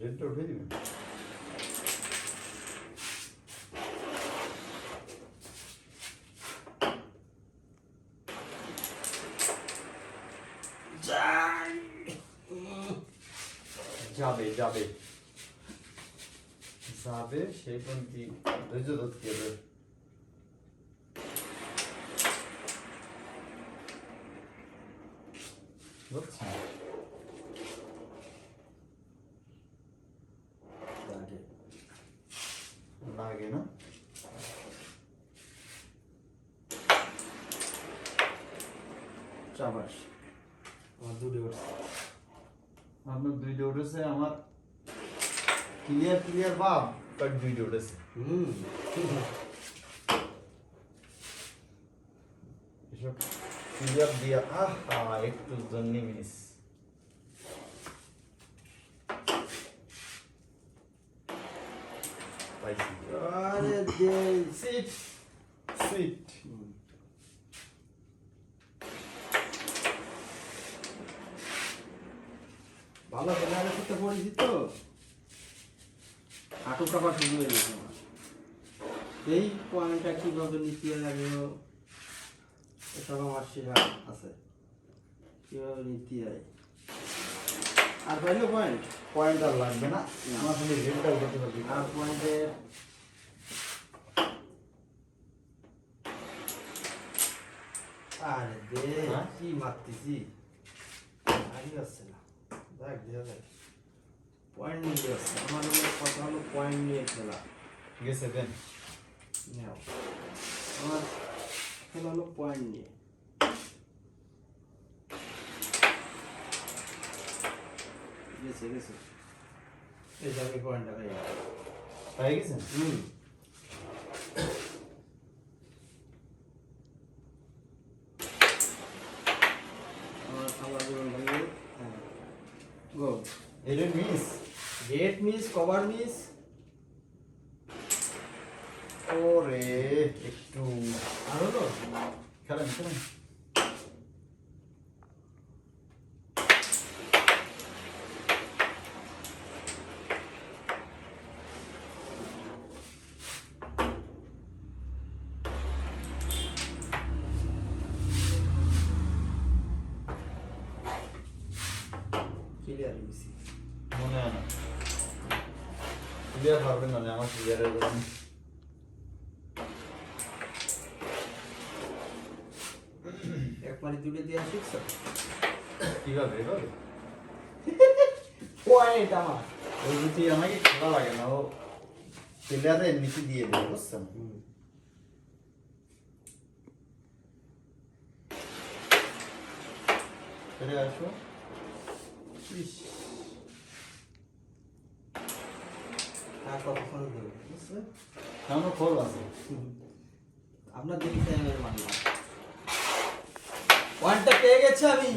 রেডটা উঠে দিবেন যাবে যাবে যাবে সেই পন্থী ধৈর্য ধরতে হবে বুঝছেন লাগে না চাবাস আমার দুটো করছে আপনার দুইটা উঠেছে আমার ক্লিয়ার ক্লিয়ার বাপ বাট দুইটা উঠেছে হুম এসব ক্লিয়ার দিয়া আহা একটু জন্য মিস পাইছি আরে দে সিট সিট ভালো খেলার করতে পড়েছি তো হাঁটু কাপা শুরু হয়ে গেছে এই পয়েন্টটা কীভাবে নিতে লাগল এসব আমার শেখা আছে কীভাবে নিতে হয় আর পাইলো পয়েন্ট পয়েন্ট আর লাগবে না। আমার খালি রেডটা উঠাতে পারবি। আর পয়েন্টের আরে দে হ্যাঁ? কি মারতেছি? আরই আসছে না। দেখ দেখা যাক। পয়েন্ট নিয়ে যাচ্ছে আমার কথা হলো পয়েন্ট নিয়ে খেলা। গেছে দেন। নাও। আমার খেলা হলো পয়েন্ট নিয়ে। গেছে গেছে। এই পয়েন্টটা হুম। গো। এটা miss gate miss cover miss ওরে একটু আর খেলেন খেলেন। ক্লিয়ার মিসি মনে হয় না ক্লিয়ার পারবেন না আমার ক্লিয়ারের জন্য একবারে দুটো দিয়ে শিখছ কিভাবে এভাবে পয়েন্ট আমার ওই রুটি আমাকে খেলা লাগে না ও ক্লিয়ারে এমনিতে দিয়ে দেবে বুঝছেন ফিরে আসো আপনার দেখি তাই আমি মানলাম পয়েন্টটা পেয়ে গেছে আমি।